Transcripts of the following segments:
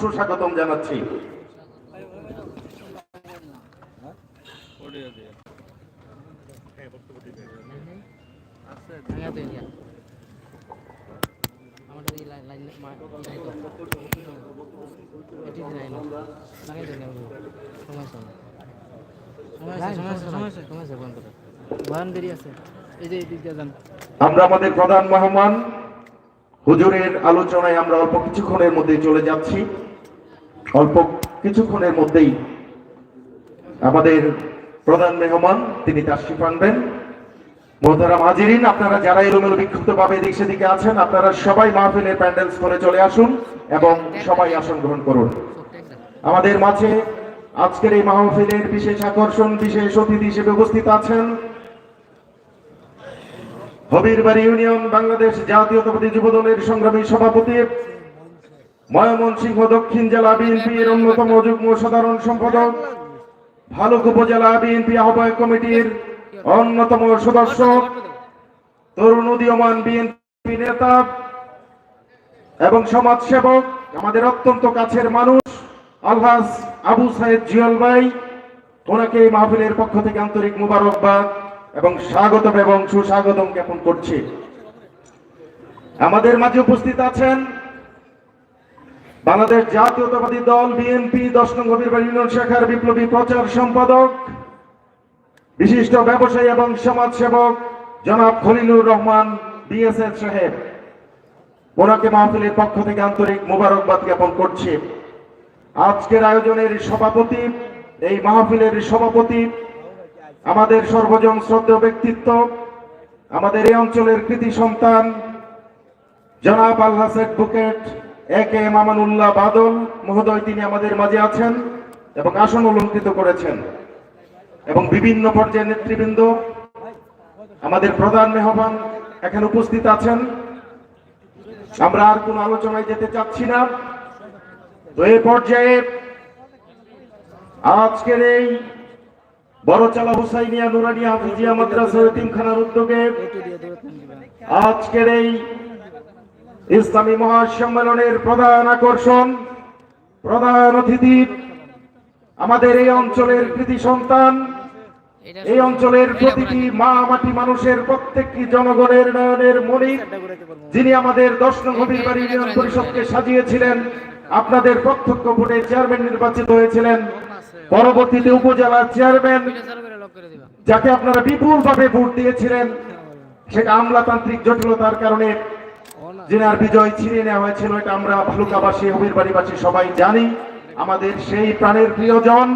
সুস্বাগতম জানাচ্ছি। আমরা আমাদের প্রধান মেহমান হুজুরের আলোচনায় আমরা অল্প কিছুক্ষণের মধ্যেই চলে যাচ্ছি। অল্প কিছুক্ষণের মধ্যেই আমাদের প্রধান মেহমান, তিনি তাশরিফ আনবেন। মোহতারাম হাজিরিন, আপনারা যারা এলোমেলো বিক্ষুব্ধ ভাবে এদিক সেদিকে আছেন, আপনারা সবাই মাহফিলের প্যান্ডেল স্থলে চলে আসুন এবং সবাই আসন গ্রহণ করুন। আমাদের মাঝে আজকের এই মাহফিলের বিশেষ আকর্ষণ, বিশেষ অতিথি হিসেবে উপস্থিত আছেন হবিরবাড়ি ইউনিয়ন বাংলাদেশ জাতীয়তাবাদী যুব দলের সংগ্রামী সভাপতি ময়মনসিংহ দক্ষিণ জেলা বিএনপির অন্যতম যুগ্ম সাধারণ সম্পাদক ভালুক উপজেলা বিএনপি আহ্বায়ক কমিটির অন্যতম সদস্য তরুণ উদীয়মান বিএনপি নেতা এবং সমাজসেবক, আমাদের অত্যন্ত কাছের মানুষ, আলহাজ আবু সাইদ জিয়াল ভাই, ওনাকে এই মাহফিলের পক্ষ থেকে আন্তরিক মুবারকবাদ। এবং স্বাগতম এবং সুস্বাগতম জ্ঞাপন করছি। আমাদের মাঝে উপস্থিত আছেন বাংলাদেশ জাতীয়তাবাদী দল, বিএনপি, দশ নং ইউনিয়ন শাখার বিপ্লবী প্রচার সম্পাদক, বিশিষ্ট ব্যবসায়ী এবং সমাজসেবক জনাব খলিলুর রহমান, বিএসএফ সাহেব। ওনাকে মাহফিলের পক্ষ থেকে আন্তরিক মোবারকবাদ জ্ঞাপন করছি। আজকের আয়োজনের সভাপতি, এই মাহফিলের সভাপতি আমাদের সর্বজন শ্রদ্ধেয় ব্যক্তিত্ব, আমাদের এই অঞ্চলের কৃতি সন্তান, জনাব Allah advocate A K M Amanullah Badal, মহোদয়, তিনি আমাদের মাঝে আছেন এবং আসন অলঙ্কৃত করেছেন। এবং বিভিন্ন পর্যায়ের নেতৃবৃন্দ, আমাদের প্রধান মেহমান এখানে উপস্থিত আছেন। আমরা আর কোন আলোচনায় যেতে চাচ্ছি না। তো এই পর্যায়ে আজকের এই বড়চালা হুসাইনিয়া, নুরানিয়া, হাফিজিয়া মাদ্রাসা, এতিমখানার উদ্যোগে আজকের এই ইসলামী মহাসম্মেলনের প্রধান আকর্ষণ, প্রধান অতিথি আমাদের এই অঞ্চলের কৃতি সন্তান। এই অঞ্চলের প্রতিটি মা মাটি মানুষের প্রত্যেকটি জনগণের নয়নের মণিক যিনি আমাদের দশ নং বাড়ি ইউনিয়ন পরিষদকে সাজিয়েছিলেন, আপনাদের প্রত্যক্ষ ভোটে চেয়ারম্যান নির্বাচিত হয়েছিলেন। পরবর্তীতে উপজেলার চেয়ারম্যান যাকে আপনারা বিপুল ভাবে ভোট দিয়েছিলেন, সেটা আমলাতান্ত্রিক জটিলতার কারণে যিনার বিজয় ছিনিয়ে নেওয়া হয়েছিল, এটা আমরা ভালুকাবাসী হবির বাড়িবাসী সবাই জানি। আমাদের সেই প্রাণের প্রিয়জন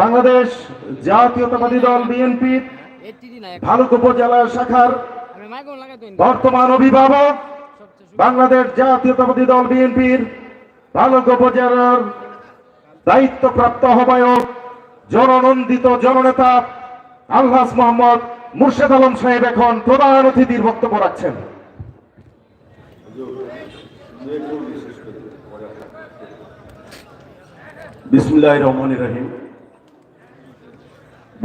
বাংলাদেশ জাতীয়তাবাদী দল বিএনপি, ভালুক উপজেলা শাখার বর্তমান অভিভাবক বাংলাদেশ জাতীয়তাবাদী দল বিএনপির ভালুক উপজেলার দায়িত্বপ্রাপ্ত আহ্বায়ক, জননন্দিত জননেতা আলহাস মোহাম্মদ মুর্শেদ আলম সাহেব এখন প্রধান অতিথির বক্তব্য রাখছেন। বিসমুল্লাহ রহমান রাহিম।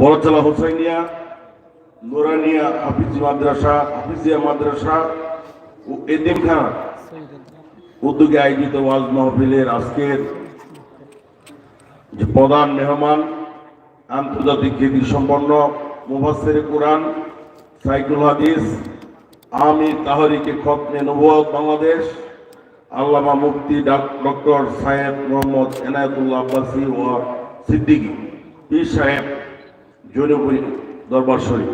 বড়তলা হোসাইনিয়া, নোরানিয়া হাফিজি মাদ্রাসা, হাফিজিয়া মাদ্রাসা ও এতিমখানা। উদ্যোগে আয়োজিত ওয়াজ মাহফিলের আজকের যে প্রধান মেহমান আন্তর্জাতিক খ্যাতি সম্পন্ন মুফাসের কোরআন সাইকুল হাদিস আমির তাহরিকে খতমে নবুয়ত বাংলাদেশ, আল্লামা মুফতি ডাক- ডক্টর সাহেব মোহাম্মদ এনায়তুল্লাহ আব্বাসি ও সিদ্দিকী, পীর সাহেব জৈনপুরী দরবার শরীফ।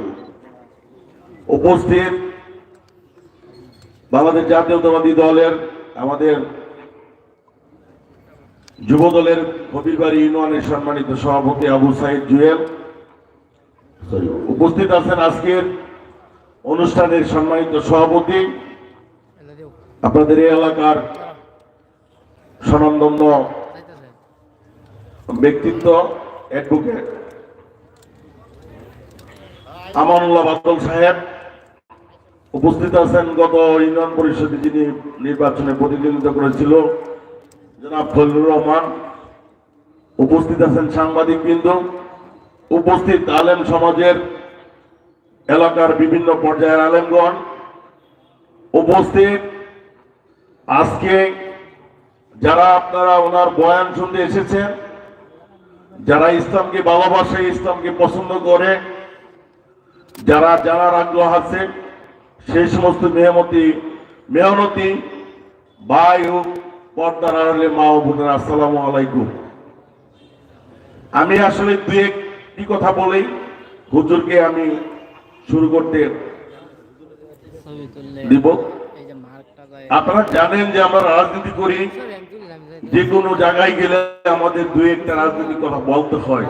উপস্থিত বাংলাদেশ জাতীয়তাবাদী দলের আমাদের যুব দলের হবিরবাড়ি ইউনিয়নের সম্মানিত সভাপতি আবু সাইদ জুয়েল। উপস্থিত আছেন আজকের অনুষ্ঠানের সম্মানিত সভাপতি। আপনাদের এই এলাকার স্বনামধন্য ব্যক্তিত্ব অ্যাডভোকেট আমানুল্লাহ বাদল সাহেব। উপস্থিত আছেন গত ইউনিয়ন পরিষদে যিনি নির্বাচনে প্রতিদ্বন্দ্বিতা করেছিল। ফজলুর রহমান। উপস্থিত আছেন সাংবাদিক বিন্দু উপস্থিত আলেম সমাজের এলাকার বিভিন্ন পর্যায়ের আলেমগণ। উপস্থিত আজকে যারা আপনারা ওনার বয়ান শুনতে এসেছেন, যারা ইসলামকে ভালোবাসে, ইসলামকে পছন্দ করে, যারা জানার আগ্রহ আছে, সেই সমস্ত মেহমতি মেহনতি, ভাই পর্দার আড়ালে মা ও বোনের, আসসালামু আলাইকুম আমি আসলে দুই একটি কথা বলেই হুজুরকে আমি শুরু করতে দিব আপনারা জানেন যে আমরা রাজনীতি করি, যে কোনো জায়গায় গেলে আমাদের দুই একটা রাজনৈতিক কথা বলতে হয়।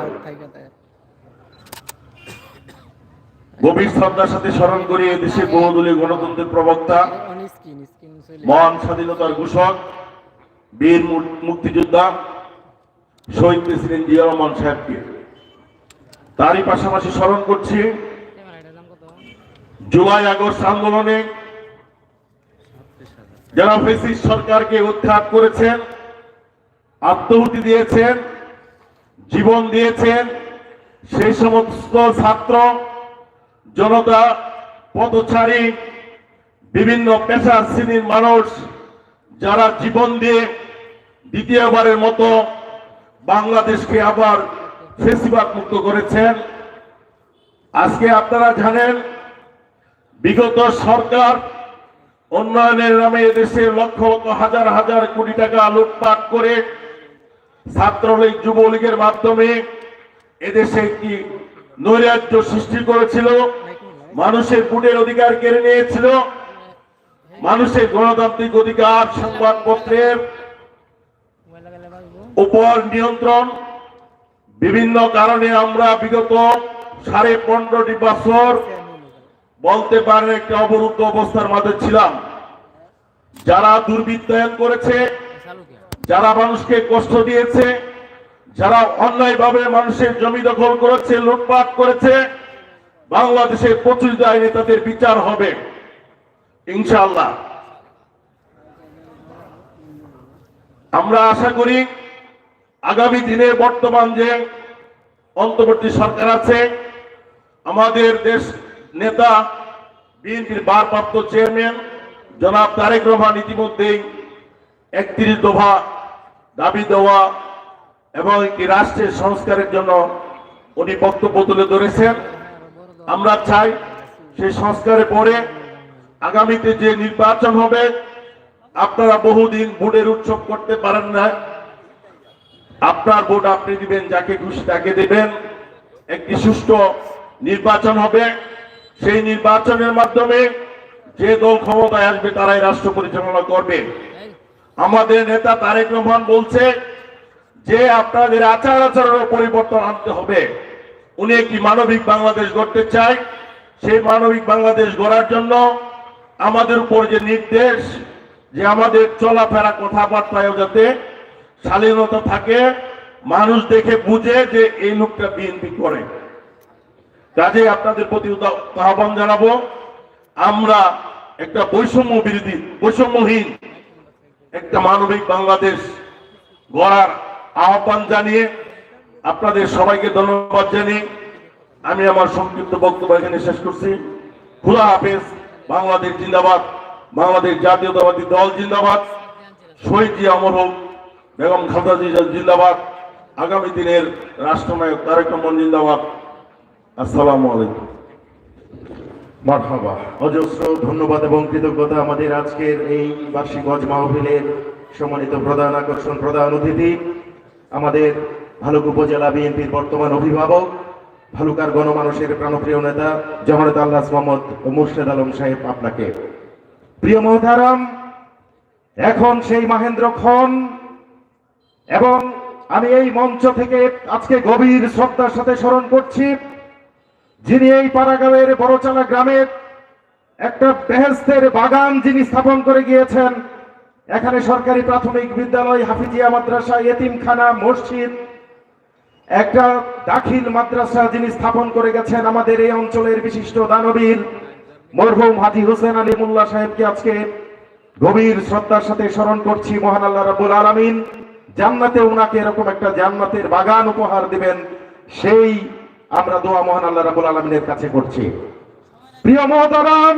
গভীর শ্রদ্ধার সাথে স্মরণ করি এদেশের বহুদলীয় গণতন্ত্রের প্রবক্তা, মহান স্বাধীনতার ঘোষক বীর মুক্তিযোদ্ধা শহীদ প্রেসিডেন্ট জিয়া রহমান সাহেবকে। তারই পাশাপাশি স্মরণ করছি, জুলাই আগস্ট আন্দোলনে যারা ফেসিস সরকারকে উৎখাত করেছেন, আত্মহুতি দিয়েছেন, জীবন দিয়েছেন, সেই সমস্ত ছাত্র, জনতা, পথচারী, বিভিন্ন পেশার শ্রেণির মানুষ, যারা জীবন দিয়ে দ্বিতীয়বারের মতো বাংলাদেশকে আবার ফেসিবাদ মুক্ত করেছেন। আজকে আপনারা জানেন, বিগত সরকার উন্নয়নের নামে এদেশের লক্ষ লক্ষ হাজার হাজার কোটি টাকা লুটপাট করে ছাত্রলীগ, যুবলীগের মাধ্যমে এদেশে একটি নৈরাজ্য সৃষ্টি করেছিল। মানুষের ভোটের অধিকার কেড়ে নিয়েছিল। মানুষের গণতান্ত্রিক অধিকার সংবাদপত্রের উপর নিয়ন্ত্রণ। বিভিন্ন কারণে আমরা বিগত সাড়ে পনেরোটি বছর বলতে পারেন একটা অবরুদ্ধ অবস্থার মাঝে ছিলাম। যারা দুর্বৃত্তায়ন করেছে, যারা মানুষকে কষ্ট দিয়েছে, যারা অন্যায়ভাবে মানুষের জমি দখল করেছে, লুটপাট করেছে বাংলাদেশের প্রচলিত আইনে তাদের বিচার হবে ইনশাল্লাহ আমরা আশা করি আগামী দিনে বর্তমান যে অন্তর্বর্তী সরকার আছে, আমাদের দেশ নেতা, বিএনপির ভারপ্রাপ্ত চেয়ারম্যান জনাব তারেক রহমান ইতিমধ্যেই একত্রিশ দফা দাবি দেওয়া এবং একটি রাষ্ট্রের সংস্কারের জন্য উনি বক্তব্য তুলে ধরেছেন। আমরা চাই সেই সংস্কারের পরে আগামীতে যে নির্বাচন হবে, আপনারা বহুদিন ভোটের উৎসব করতে পারেন না। আপনার ভোট আপনি দিবেন, যাকে খুশি তাকে দেবেন। একটি সুষ্ঠু নির্বাচন হবে। সেই নির্বাচনের মাধ্যমে যে দল ক্ষমতায় আসবে, তারাই রাষ্ট্র পরিচালনা করবে। আমাদের নেতা তারেক রহমান বলছে যে, আপনাদের আচার আচরণের পরিবর্তন আনতে হবে। উনি একটি মানবিক বাংলাদেশ গড়তে চায়। সেই মানবিক বাংলাদেশ গড়ার জন্য আমাদের উপর যে নির্দেশ, যে আমাদের চলাফেরা কথাবার্তায় যাতে শালীনতা থাকে, মানুষ দেখে বুঝে যে এই লোকটা বিএনপি করে। কাজে আপনাদের প্রতি আহ্বান জানাব, আমরা একটা বৈষম্য বিরোধী বৈষম্যহীন একটা মানবিক বাংলাদেশ গড়ার আহ্বান জানিয়ে আপনাদের সবাইকে ধন্যবাদ জানিয়ে আমি আমার সংক্ষিপ্ত বক্তব্য এখানে শেষ করছি। খোলা হাফেজ, বাংলাদেশ জিন্দাবাদ, বাংলাদেশ জাতীয়তাবাদী দল জিন্দাবাদ, শহীদ জি অমর হোক। বেগম খালেদা জিন্দাবাদ। আগামী দিনের রাষ্ট্রনায়ক তারেক রহমান জিন্দাবাদ। আসসালামু আলাইকুম। মারহাবা। অজস্র ধন্যবাদ এবং কৃতজ্ঞতা আমাদের আজকের এই বার্ষিক হজ মাহফিলের সম্মানিত প্রধান আকর্ষণ প্রধান অতিথি আমাদের ভালুক উপজেলা বিএনপির বর্তমান অভিভাবক ভালুকার গণমানুষের প্রাণপ্রিয় নেতা জহরত আল্লাহ মোহাম্মদ মুর্শেদ আলম সাহেব আপনাকে। প্রিয় মহতারাম এখন সেই মাহেন্দ্র খন এবং আমি এই মঞ্চ থেকে আজকে গভীর শ্রদ্ধার সাথে স্মরণ করছি, যিনি এই পাড়াগাঁওয়ের বড়চালা গ্রামের একটা বেহেস্তের বাগান যিনি স্থাপন করে গিয়েছেন, এখানে সরকারি প্রাথমিক বিদ্যালয়, হাফিজিয়া মাদ্রাসা, এতিমখানা, মসজিদ, একটা দাখিল মাদ্রাসা যিনি স্থাপন করে গেছেন আমাদের এই অঞ্চলের বিশিষ্ট দানবীর মরহুম হাজি হোসেন আলী মোল্লা সাহেবকে আজকে গভীর শ্রদ্ধার সাথে স্মরণ করছি, মহান আল্লাহ রাবুল আলমিন। জান্নাতে ওনাকে এরকম একটা জান্নাতের বাগান উপহার দিবেন, সেই আমরা দোয়া মহান আল্লাহ রাবুল আলমিনের কাছে করছি। প্রিয় মহতারাম,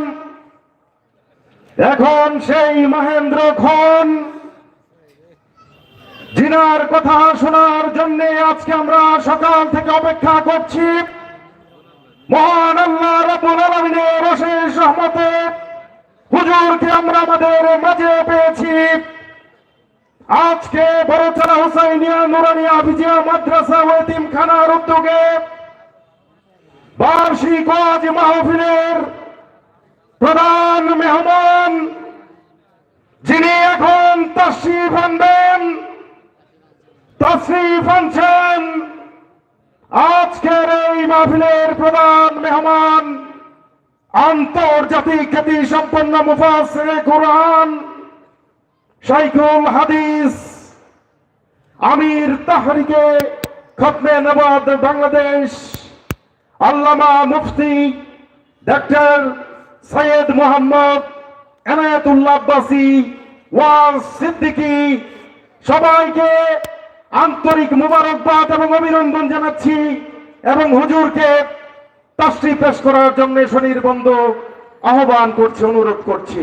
এখন সেই মহেন্দ্র খন, জিনার কথা শোনার জন্য আজকে আমরা সকাল থেকে অপেক্ষা করছি। মহান আল্লাহ রাব্বুল আলামিনের অশেষ রহমতে হুজুরকে আমরা আমাদের মাঝে পেয়েছি। আজকে বড়চারা হুসাইনিয়া নুরানিয়া ভিজিয়া মাদ্রাসা ও এতিমখানার উদ্যোগে বার্ষিক মাহফিলের প্রধান মেহমান, যিনি এখন তশরিফ আনবেন তশরিফ আনছেন। আজকের এই মাহফিলের প্রধান মেহমান, আন্তর্জাতিক খ্যাতি সম্পন্ন মুফাসির কোরআন শাইখুল হাদিস। আমির তাহরিকে খতমে নবাদ বাংলাদেশ। আল্লামা মুফতি ডাক্তার সৈয়দ মোহাম্মদ এনায়েতুল্লাহ ওয়াজ সিদ্দিকী। সবাইকে আন্তরিক মুবারকবাদ এবং অভিনন্দন জানাচ্ছি এবং হুজুরকে তাস্ত্রী পেশ করার জন্য শনির বন্ধ আহ্বান করছি, অনুরোধ করছি।